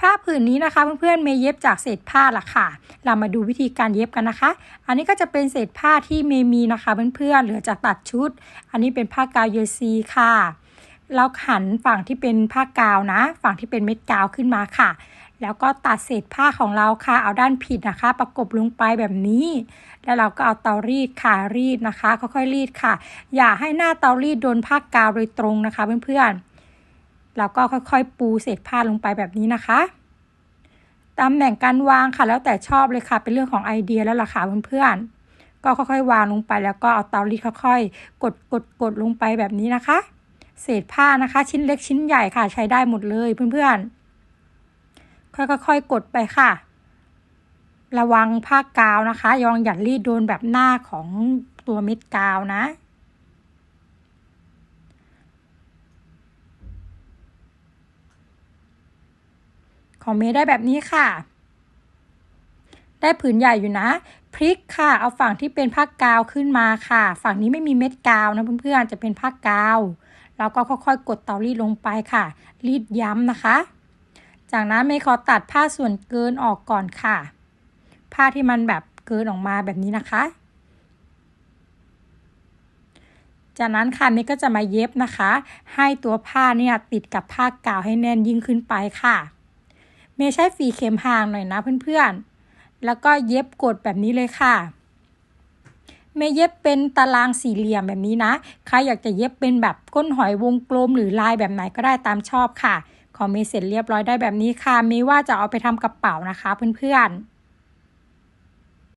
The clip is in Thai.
ผ้าผืนนี้นะคะเพื่อนๆเมย์เย็บจากเศษผ้าละค่ะ เรามาดูวิธีการเย็บกันนะคะ อันนี้ก็จะเป็นเศษผ้าที่เมย์มีนะคะเพื่อนๆเหลือจากตัดชุด อันนี้เป็นผ้ากาวเยซีค่ะเราหันฝั่งที่เป็นผ้ากาวนะ ฝั่งที่เป็นเม็ดกาวขึ้นมาค่ะ แล้วก็ตัดเศษผ้าของเราค่ะ เอาด้านผิดนะคะ ประกบลงไปแบบนี้ แล้วเราก็เอาเตารีดค่ะรีดนะคะ ค่อยๆรีดค่ะ อย่าให้หน้าเตารีดโดนผ้ากาวโดยตรงนะคะเพื่อนๆ เราก็ค่อยๆ ปูเศษผ้าลงไปแบบนี้นะคะตำแหน่งการวางค่ะ แล้วแต่ชอบเลยค่ะ เป็นเรื่องของไอเดียแล้วล่ะค่ะเพื่อนๆ ก็ค่อยๆ วางลงไปแล้วก็เอาเตารีดค่อยๆ กดกดกดลงไปแบบนี้นะคะ เศษผ้านะคะ ชิ้นเล็กชิ้นใหญ่ค่ะใช้ได้หมดเลยเพื่อนๆ ค่อยๆ กดไปค่ะ ระวังผ้ากาวนะคะยองอย่ารีดโดนแบบหน้าของตัวเม็ดกาวนะ ของเมย์ได้แบบนี้ค่ะ ได้ผืนใหญ่อยู่นะพลิกค่ะ เอาฝั่งที่เป็นผ้ากาวขึ้นมาค่ะ ฝั่งนี้ไม่มีเม็ดกาวนะเพื่อนๆ จะเป็นผ้ากาวแล้วก็ค่อยๆ กดเตารีดลงไปค่ะ รีดย้ำนะคะ จากนั้นเมย์ขอตัดผ้าส่วนเกินออกก่อนค่ะ ผ้าที่มันแบบเกินออกมาแบบนี้นะคะ จากนั้นค่ะเมย์ก็จะมาเย็บนะคะ ให้ตัวผ้าเนี่ยติดกับผ้ากาวให้แน่นยิ่งขึ้นไปค่ะ เมย์ใช้ฝีเข็มห่างหน่อยนะเพื่อนๆ แล้วก็เย็บกดแบบนี้เลยค่ะ เมย์เย็บเป็นตารางสี่เหลี่ยมแบบนี้นะ ใครอยากจะเย็บเป็นแบบก้นหอยวงกลมหรือลายแบบไหนก็ได้ตามชอบค่ะ ของเมย์เสร็จเรียบร้อยได้แบบนี้ค่ะ เมย์ว่าจะเอาไปทำกระเป๋านะคะเพื่อนๆ